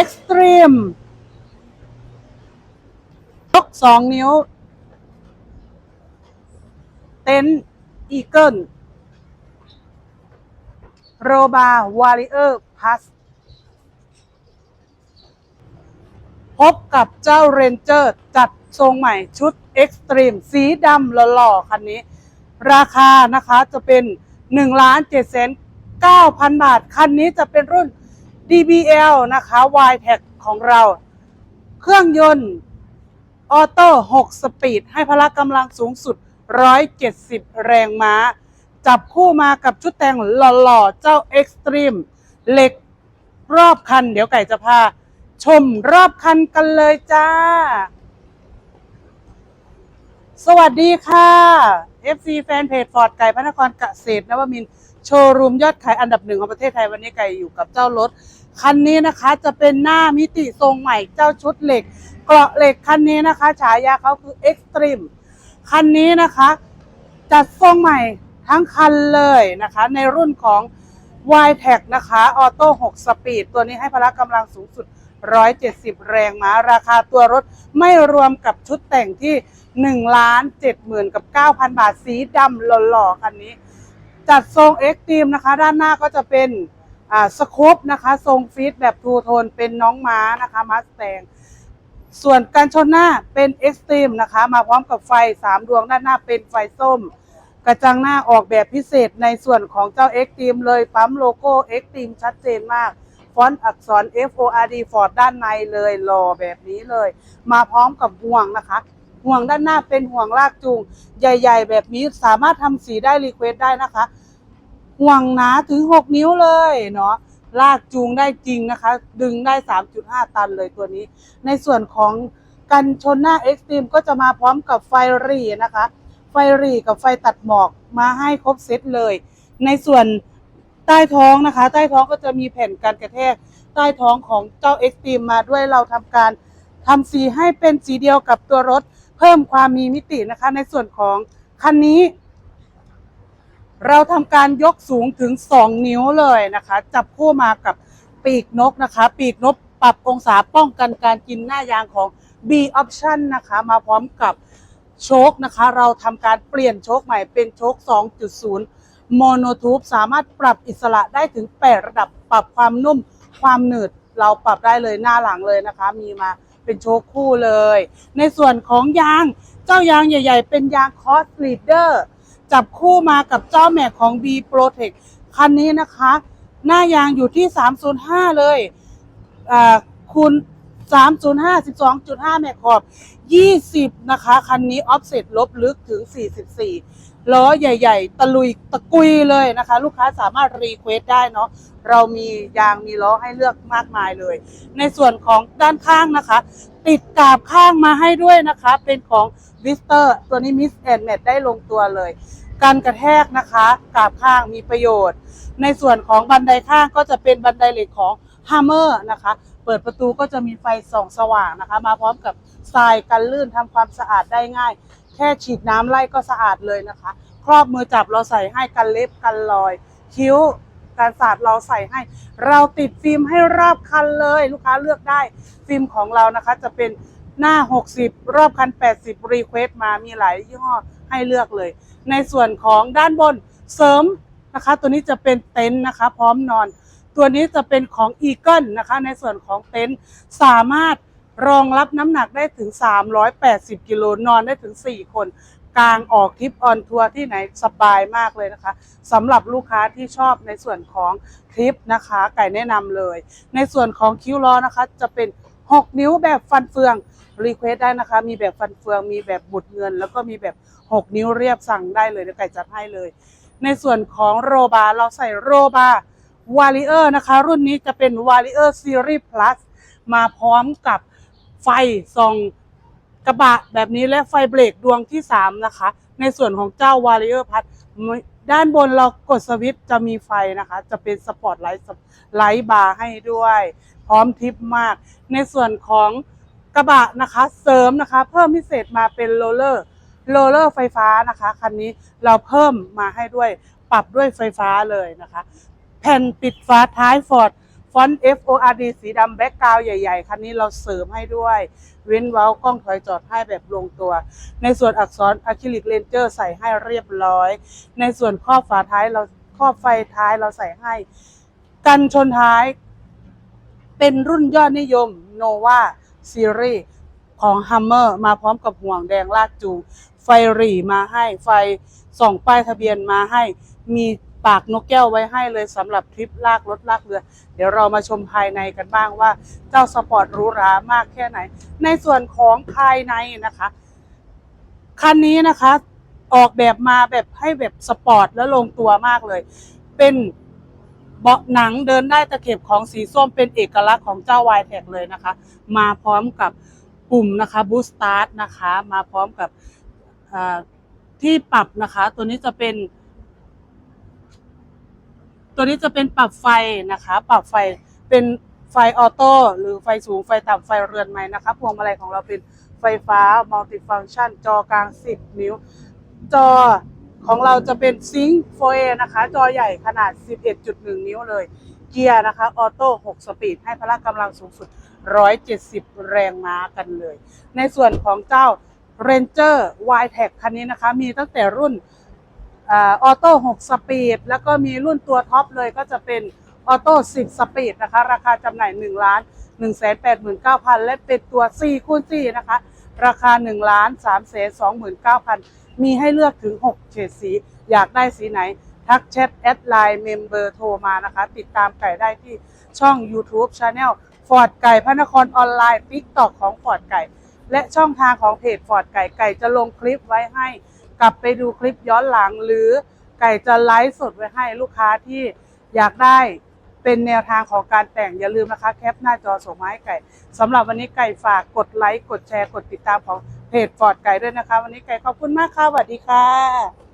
Extreme ยกสองนิ้ว เต็นอีเกิลโรบาวาริเออร์พัสพบกับเจ้าเรนเจอร์จัดทรงใหม่ชุด Extreme สีดำหล่อๆคันนี้ ราคานะคะจะเป็น1ล้าน7 9 0 0 0 บาท คันนี้จะเป็นรุ่น DBL นะคะ y t e c ของเรา เครื่องยนต์ออโต้6สปีด ให้พละกำลังสูงสุด 170 แรงม้า จับคู่มากับชุดแต่งหล่อๆ เจ้า Extreme เหล็กรอบคัน เดี๋ยวไก่จะพา ชมรอบคันกันเลยจ้า สวัสดีค่ะ FC แฟนเพจฟอร์ดไก่พระนครเกษตรนวมินทร์โชว์รูมยอดขายอันดับหนึ่งของประเทศไทยวันนี้ไก่อยู่กับเจ้ารถ คันนี้นะคะจะเป็นหน้ามิติทรงใหม่เจ้าชุดเหล็ก เกราะเหล็กคันนี้นะคะ ฉายาเขาคือ Extreme คันนี้นะคะ จัดทรงใหม่ทั้งคันเลยนะคะ ในรุ่นของ y t e c นะคะออโต้6สปีดตัวนี้ให้พละกำลังสูงสุด 170 แรงม้า ราคาตัวรถไม่รวมกับชุดแต่งที่1ล้าน7หมื่นกับ 9,000 บาทสีดำหล่อๆคันนี้ จัดทรงเอ็กตีมนะคะ ด้านหน้าก็จะเป็นสคูปนะคะ ทรงฟีดแบบทูโทนเป็นน้องม้านะคะมาสแตงส่วนการชนหน้าเป็นเอ็กตรีมนะคะ มาพร้อมกับไฟ 3 ดวงด้านหน้าเป็นไฟส้ม กระจังหน้าออกแบบพิเศษในส่วนของเจ้าเอ็กตรีมเลยปั๊มโลโก้เอ็กตรีมชัดเจนมาก ฟอนต์อักษร F O R D Ford ด้านในเลยหล่อแบบนี้เลย มาพร้อมกับห่วงนะคะ ห่วงด้านหน้าเป็นห่วงลากจูง ใหญ่ ๆ แบบนี้สามารถทำสีได้รีเควสได้นะคะ ห่วงหนาถึง 6 นิ้วเลยเนาะลากจูงได้จริงนะคะ ดึงได้ 3.5 ตันเลยตัวนี้ ในส่วนของกันชนหน้าเอ็กซ์ตรีมก็จะมาพร้อมกับไฟรีนะคะ ไฟรีกับไฟตัดหมอกมาให้ครบเซตเลย ในส่วน ใต้ท้องนะคะ ใต้ท้องก็จะมีแผ่นกันกระแทก ใต้ท้องของเจ้าเอ็กซ์ตรีมมาด้วยเราทำการทำสีให้เป็นสีเดียวกับตัวรถ เพิ่มความมีมิตินะคะ ในส่วนของคันนี้ เราทำการยกสูงถึง 2 นิ้วเลยนะคะ จับคู่มากับปีกนกนะคะ ปีกนกปรับองศาป้องกันการกินหน้ายางของ B option นะคะ มาพร้อมกับโชคนะคะ เราทำการเปลี่ยนโชคใหม่เป็นโชค2.0 โมโนทูบสามารถปรับอิสระได้ถึง 8 ระดับปรับความนุ่ม ความหนืด เราปรับได้เลยหน้าหลังเลยนะคะ มีมาเป็นโชคคู่เลย ในส่วนของยางเจ้ายางใหญ่ ๆ เป็นยางคอสลีดเดอร์จับคู่มากับเจ้าแม็กของ B Protect คันนี้นะคะ หน้ายางอยู่ที่ 305 เลยคุณ อ่าคูณ305 12.5แม็กขอบ20นะคะ คันนี้ออฟเซ็ตลบลึกถึง44ล้อใหญ่ ๆ ตะลุยตะกุยเลยนะคะ ลูกค้าสามารถรีเควสได้เนาะเรามียางมีล้อให้เลือกมากมายเลย ในส่วนของด้านข้างนะคะ ติดกาบข้างมาให้ด้วยนะคะ เป็นของวิสเตอร์ตัวนี้มิสแอนแมทได้ลงตัวเลย การกระแทกนะคะกาบข้างมีประโยชน์ ในส่วนของบันไดข้างก็จะเป็นบันไดเหล็กของ Hammer นะคะ เปิดประตูก็จะมีไฟส่องสว่างนะคะ มาพร้อมกับทรายกันลื่นทำความสะอาดได้ง่าย แค่ฉีดน้ำไล่ก็สะอาดเลยนะคะ ครอบมือจับเราใส่ให้กันเล็บกันรอย คิ้วการสาดเราใส่ให้ เราติดฟิล์มให้รอบคันเลยลูกค้าเลือกได้ ฟิล์มของเรานะคะจะเป็นหน้า 60 รอบคัน 80 รีเควสมามีหลายยี่ห้อให้เลือกเลย ในส่วนของด้านบนเสริมนะคะ ตัวนี้จะเป็นเต็นท์นะคะ พร้อมนอน ตัวนี้จะเป็นของ e ีเกิลนะคะ ในส่วนของเต็นท์สามารถรองรับน้ำหนักได้ถึง 380 กิโลนอนได้ถึง 4 คน กลางออกทริปออนทัวร์ที่ไหนสบายมากเลยนะคะสำหรับลูกค้าที่ชอบในส่วนของทริปนะคะ ไก่แนะนำเลย ในส่วนของคิ้วล้อนะคะ จะเป็น 6 นิ้วแบบฟันเฟืองรีเควสได้นะคะ มีแบบฟันเฟือง มีแบบบุดเงิน แล้วก็มีแบบ 6 นิ้วเรียบสั่งได้เลยเดี๋ยวไก่จัดให้เลย ในส่วนของโรบาร์เราใส่โรบาร์ วาริเออร์นะคะ รุ่นนี้จะเป็นวาริเออร์ซีรีส์ plus มาพร้อมกับไฟส่องกระบะแบบนี้และไฟเบรกดวงที่ 3 นะคะ ในส่วนของเจ้าวาริเออร์พัดด้านบนเรากดสวิตช์จะมีไฟนะคะ จะเป็นสปอตไลท์ไลท์บาร์ให้ด้วย พร้อมทิปมาก ในส่วนของกระบะนะคะ เสริมนะคะ เพิ่มพิเศษมาเป็นโรลเลอร์โรลเลอร์ไฟฟ้านะคะ คันนี้เราเพิ่มมาให้ด้วยปรับด้วยไฟฟ้าเลยนะคะ แผ่นปิดฝาท้ายฟอร์ดฟอนต์ F O R D สีดำแบ็กกราวใหญ่ ๆ คันนี้เราเสริมให้ด้วย เว้นเว้ากล้องถอยจอดให้แบบลงตัว ในส่วนอักษรอะคริลิกเลนเจอร์ใส่ให้เรียบร้อย ในส่วนครอบฝาท้ายเราครอบไฟท้ายเราใส่ให้ กันชนท้าย เป็นรุ่นยอดนิยม Nova Series ของ Hummer มาพร้อมกับห่วงแดงลากจูงไฟหรี่มาให้ไฟส่องป้ายทะเบียนมาให้มี ปากนกแก้วไว้ให้เลยสำหรับทริปลากรถลากเรือ เดี๋ยวเรามาชมภายในกันบ้างว่า เจ้าสปอร์ตหรูหรามากแค่ไหน ในส่วนของภายในนะคะคันนี้นะคะ ออกแบบมาแบบให้แบบสปอร์ตและลงตัวมากเลย เป็นเบาะหนังเดินได้ตะเข็บของสีส้มเป็นเอกลักษณ์ของเจ้าวายแท็กเลยนะคะ มาพร้อมกับปุ่มนะคะบูสตาร์ทนะคะ มาพร้อมกับที่ปรับนะคะ ตัวนี้จะเป็น ตัวนี้จะเป็นปรับไฟนะคะ ปรับไฟเป็นไฟออโต้หรือไฟสูงไฟต่ำไฟเรือนไม้นะคะพวงมาลัยของเราเป็นไฟฟ้ามัลติฟังชันจอกลาง 10 นิ้ว จอของเราจะเป็นซิงค์ 4A นะคะ จอใหญ่ขนาด 11.1 นิ้วเลย เกียร์นะคะออโต้ 6 สปีด ให้พละกำลังสูงสุด 170 แรงม้ากันเลย ในส่วนของเจ้า Ranger y t e c คันนี้นะคะ มีตั้งแต่รุ่น ออโต้6สปีดแล้วก็มีรุ่นตัวท็อปเลยก็จะเป็นออโต้10สปีดนะคะ ราคาจำหน่าย1ล้าน1 8 9 0 0 0 และเป็นตัว4คูณ4นะคะ ราคา1ล้าน3 2 9 0 0 0 มีให้เลือกถึง 6 เฉดสี อยากได้สีไหน ทักแชทแอดไลน์เมมเบอร์โทรมานะคะ ติดตามไก่ได้ที่ช่อง YouTube Channel ฟอร์ดไก่พระนครออนไลน์ TikTok ของฟอร์ดไก่ และช่องทางของเพจฟอร์ดไก่ไก่จะลงคลิปไว้ให้ กลับไปดูคลิปย้อนหลังหรือไก่จะไลฟ์สดไว้ให้ลูกค้าที่อยากได้เป็นแนวทางของการแต่งอย่าลืมนะคะ แคปหน้าจอส่งมาให้ไก่สำหรับวันนี้ไก่ฝากกดไลค์กดแชร์กดติดตามของเพจฟอร์ดไก่ด้วยนะคะ วันนี้ไก่ขอบคุณมากค่ะสวัสดีค่ะ